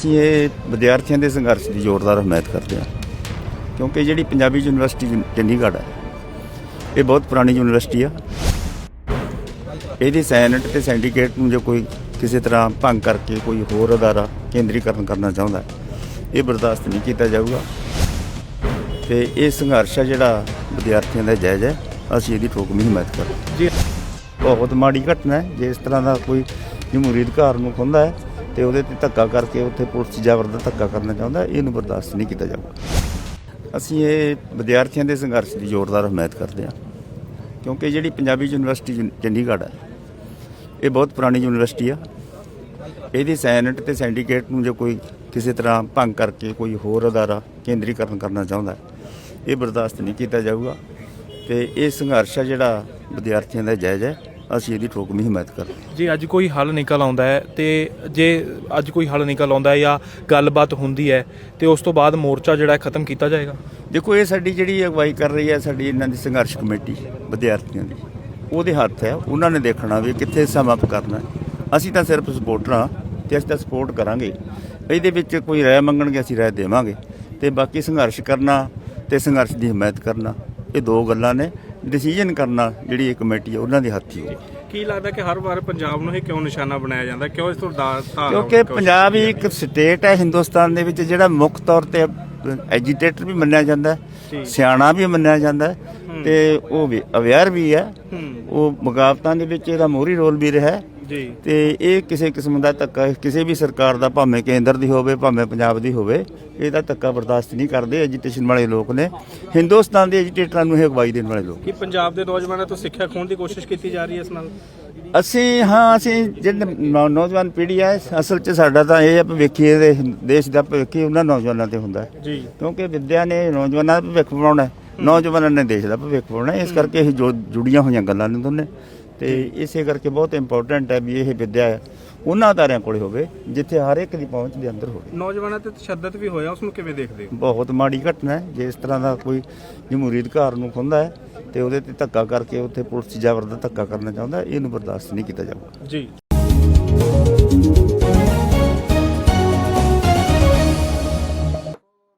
ਅਸੀਂ ਇਹ ਵਿਦਿਆਰਥੀਆਂ ਦੇ ਸੰਘਰਸ਼ ਦੀ ਜ਼ੋਰਦਾਰ ਹਮਾਇਤ ਕਰਦੇ ਹਾਂ। ਕਿਉਂਕਿ ਜਿਹੜੀ ਪੰਜਾਬੀ ਯੂਨੀਵਰਸਿਟੀ ਚੰਡੀਗੜ੍ਹ ਹੈ ਇਹ ਬਹੁਤ ਪੁਰਾਣੀ ਯੂਨੀਵਰਸਿਟੀ ਆ। ਇਹਦੀ ਸੈਨੇਟ ਤੇ ਸਿੰਡੀਕੇਟ ਨੂੰ ਜੇ ਕੋਈ ਕਿਸੇ ਤਰ੍ਹਾਂ ਭੰਗ ਕਰਕੇ ਕੋਈ ਹੋਰ ਅਦਾਰਾ ਕੇਂਦਰੀਕਰਨ ਕਰਨਾ ਚਾਹੁੰਦਾ ਇਹ ਬਰਦਾਸ਼ਤ ਨਹੀਂ ਕੀਤਾ ਜਾਊਗਾ। ਤੇ ਇਹ ਸੰਘਰਸ਼ ਆ ਜਿਹੜਾ ਵਿਦਿਆਰਥੀਆਂ ਦਾ ਜਾਇਜ਼ ਹੈ ਅਸੀਂ ਇਹਦੀ ਠੋਕਵੀਂ ਹਮਾਇਤ ਕਰਾਂਗੇ ਜੀ। ਬਹੁਤ ਮਾੜੀ ਘਟਨਾ ਹੈ ਜੇ ਇਸ ਤਰ੍ਹਾਂ ਦਾ ਕੋਈ ਜਮਹੂਰੀ ਅਧਿਕਾਰ ਨੂੰ ਖੁੰਦਾ ਹੈ ਤੇ ਉਹਦੇ ਤੇ ਧੱਕਾ ਕਰਕੇ ਉੱਥੇ ਪੁਲਿਸ ਜਬਰ ਦਾ ਧੱਕਾ ਕਰਨਾ ਚਾਹੁੰਦਾ, ਇਹਨੂੰ ਬਰਦਾਸ਼ਤ ਨਹੀਂ ਕੀਤਾ ਜਾਊਗਾ। ਅਸੀਂ ਇਹ ਵਿਦਿਆਰਥੀਆਂ ਦੇ ਸੰਘਰਸ਼ ਦੀ ਜ਼ੋਰਦਾਰ ਹਮਾਇਤ ਕਰਦੇ ਹਾਂ, ਕਿਉਂਕਿ ਜਿਹੜੀ ਪੰਜਾਬੀ ਯੂਨੀਵਰਸਿਟੀ ਚੰ- ਚੰਡੀਗੜ੍ਹ ਹੈ, ਇਹ ਬਹੁਤ ਪੁਰਾਣੀ ਯੂਨੀਵਰਸਿਟੀ ਆ। ਇਹਦੀ ਸੈਨੇਟ ਤੇ ਸਿੰਡੀਕੇਟ ਨੂੰ ਜੇ ਕੋਈ ਕਿਸੇ ਤਰ੍ਹਾਂ ਭੰਗ ਕਰਕੇ ਕੋਈ ਹੋਰ ਅਦਾਰਾ ਕੇਂਦਰੀਕਰਨ ਕਰਨਾ ਚਾਹੁੰਦਾ, ਇਹ ਬਰਦਾਸ਼ਤ ਨਹੀਂ ਕੀਤਾ ਜਾਊਗਾ। ਤੇ ਇਹ ਸੰਘਰਸ਼ ਆ ਜਿਹੜਾ ਵਿਦਿਆਰਥੀਆਂ ਦਾ ਜਾਇਜ਼ ਹੈ। ਅਸੀਂ ਇਹਦੀ ਠੋਕਵੀਂ ਹਮਾਇਤ ਕਰਾਂਗੇ ਜੇ ਅੱਜ ਕੋਈ ਹੱਲ ਨਿਕਲ ਆਉਂਦਾ ਹੈ ਤੇ ਜੇ ਅੱਜ ਕੋਈ ਹੱਲ ਨਿਕਲ ਆਉਂਦਾ ਹੈ ਜਾਂ ਗੱਲਬਾਤ ਹੁੰਦੀ ਹੈ ਤੇ ਉਸ ਤੋਂ ਬਾਅਦ ਮੋਰਚਾ ਜਿਹੜਾ ਹੈ ਖਤਮ ਕੀਤਾ ਜਾਏਗਾ? ਦੇਖੋ ਇਹ ਸਾਡੀ ਜਿਹੜੀ ਅਗਵਾਈ ਕਰ ਰਹੀ ਹੈ ਸਾਡੀ ਇਹਨਾਂ ਦੀ ਸੰਘਰਸ਼ ਕਮੇਟੀ ਵਿਦਿਆਰਥੀਆਂ ਦੀ ਉਹਦੇ ਹੱਥ ਹੈ। ਉਹਨਾਂ ਨੇ ਦੇਖਣਾ ਵੀ ਕਿੱਥੇ ਸਮਾਪ ਕਰਨਾ ਹੈ। ਅਸੀਂ ਤਾਂ ਸਿਰਫ ਸਪੋਰਟਰ ਹਾਂ ਤੇ ਅਸੀਂ ਤਾਂ ਸਪੋਰਟ ਕਰਾਂਗੇ। ਇਹਦੇ ਵਿੱਚ ਕੋਈ ਰਾਏ ਮੰਗਣਗੇ ਅਸੀਂ ਰਾਏ ਦੇਵਾਂਗੇ। ਤੇ ਬਾਕੀ ਸੰਘਰਸ਼ ਕਰਨਾ ਤੇ ਸੰਘਰਸ਼ ਦੀ ਹਮਾਇਤ ਕਰਨਾ ਇਹ ਦੋ ਗੱਲਾਂ ਨੇ। ਡਿਸੀਜਨ ਕਰਨਾ ਜਿਹੜੀ ਇਹ ਕਮੇਟੀ ਹੈ ਉਹਨਾਂ ਦੇ ਹੱਥ ਹੀ ਹੋਊ। ਕੀ ਲੱਗਦਾ ਕਿ ਹਰ ਵਾਰ ਪੰਜਾਬ ਨੂੰ ਹੀ ਕਿਉਂ ਨਿਸ਼ਾਨਾ ਬਣਾਇਆ ਜਾਂਦਾ? ਕਿਉਂ ਇਸ ਤੋਂ ਦਾ ਧਾਰ ਕਿਉਂਕਿ ਪੰਜਾਬ ਹੀ ਇੱਕ ਸਟੇਟ ਹੈ? ਹਿੰਦੁਸਤਾਨ ਦੇ ਵਿੱਚ ਜਿਹੜਾ ਮੁੱਖ ਤੌਰ ਤੇ ਐਜੀਟੇਟਰ ਵੀ ਮੰਨਿਆ ਜਾਂਦਾ ਸਿਆਣਾ ਵੀ ਮੰਨਿਆ ਜਾਂਦਾ ਤੇ ਉਹ ਵੀ ਅਵੇਅਰ ਵੀ ਹੈ। ਉਹ ਮੁਕਾਬਤਾਂ ਦੇ ਵਿੱਚ ਇਹਦਾ ਮੋਹਰੀ ਰੋਲ ਵੀ ਰਿਹਾ ਜੀ। ਤੇ ਇਹ ਕਿਸੇ ਕਿਸਮ ਦਾ ਧੱਕਾ ਕਿਸੇ ਵੀ ਸਰਕਾਰ ਦਾ ਭਾਵੇਂ ਕੇਂਦਰ ਦੀ ਹੋਵੇ ਭਾਵੇਂ ਪੰਜਾਬ ਦੀ ਹੋਵੇ ਇਹਦਾ ਧੱਕਾ ਬਰਦਾਸ਼ਤ ਨਹੀਂ ਕਰਦੇ ਐਜੀਟੇਸ਼ਨ ਵਾਲੇ ਲੋਕ ਨੇ। ਹਿੰਦੁਸਤਾਨ ਦੇ ਐਜੀਟੇਟਰਾਂ ਨੂੰ ਇਹ ਅਗਵਾਈ ਦੇਣ ਵਾਲੇ ਲੋਕ। ਕੀ ਪੰਜਾਬ ਦੇ ਨੌਜਵਾਨਾਂ ਤੋਂ ਸਿੱਖਿਆ ਖੋਣ ਦੀ ਕੋਸ਼ਿਸ਼ ਕੀਤੀ ਜਾ ਰਹੀ ਹੈ ਇਸ ਨਾਲ? ਅਸੀਂ ਹਾਂ ਅਸੀਂ ਜਿਹੜੇ ਨੌਜਵਾਨ ਪੀੜ੍ਹੀ ਹੈ ਅਸਲ 'ਚ ਸਾਡਾ ਤਾਂ ਇਹ ਹੈ ਭਵਿੱਖ ਇਹਦੇ ਦੇਸ਼ ਦਾ ਭਵਿੱਖ ਉਹਨਾਂ ਨੌਜਵਾਨਾਂ ਤੇ ਹੁੰਦਾ ਹੈ। ਜੀ। ਕਿਉਂਕਿ ਵਿਦਿਆ ਨੇ ਨੌਜਵਾਨਾਂ ਦਾ ਭਵਿੱਖ ਬਣਾਉਣਾ ਹੈ। ਨੌਜਵਾਨਾਂ ਨੇ ਦੇਸ਼ ਦਾ ਭਵਿੱਖ ਬਣਾਉਣਾ ਹੈ। ਇਸ ਕਰਕੇ ਇਹ ਜੁੜੀਆਂ ਹੋਈਆਂ ਗੱਲਾਂ ਨੇ ਦੋਨੇ। ਤੇ ਇਸੇ ਕਰਕੇ ਬਹੁਤ ਇੰਪੋਰਟੈਂਟ ਹੈ ਵੀ ਇਹ ਵਿਦਿਆ ਉਹਨਾਂ ਅਦਾਰਿਆਂ ਕੋਲੇ ਹੋਵੇ ਜਿੱਥੇ ਹਰ ਇੱਕ ਦੀ ਪਹੁੰਚ ਦੇ ਅੰਦਰ ਹੋਵੇ। ਨੌਜਵਾਨਾਂ ਤੇ ਤਸ਼ੱਦਦ ਵੀ ਹੋਇਆ ਉਸ ਨੂੰ ਕਿਵੇਂ ਦੇਖਦੇ ਹੋ? ਬਹੁਤ ਮਾੜੀ ਘਟਨਾ ਹੈ ਜੇ ਇਸ ਤਰ੍ਹਾਂ ਦਾ ਕੋਈ ਜਮਹੂਰੀ ਅਧਿਕਾਰ ਨੂੰ ਖੁੰਦਾ ਹੈ ਤੇ ਉਹਦੇ ਤੇ ਧੱਕਾ ਕਰਕੇ ਉੱਥੇ ਪੁਲਿਸ ਜਾਬਰ ਦਾ ਧੱਕਾ ਕਰਨਾ ਚਾਹੁੰਦਾ ਇਹਨੂੰ ਬਰਦਾਸ਼ਤ ਨਹੀਂ ਕੀਤਾ ਜਾਊਗਾ। ਜੀ।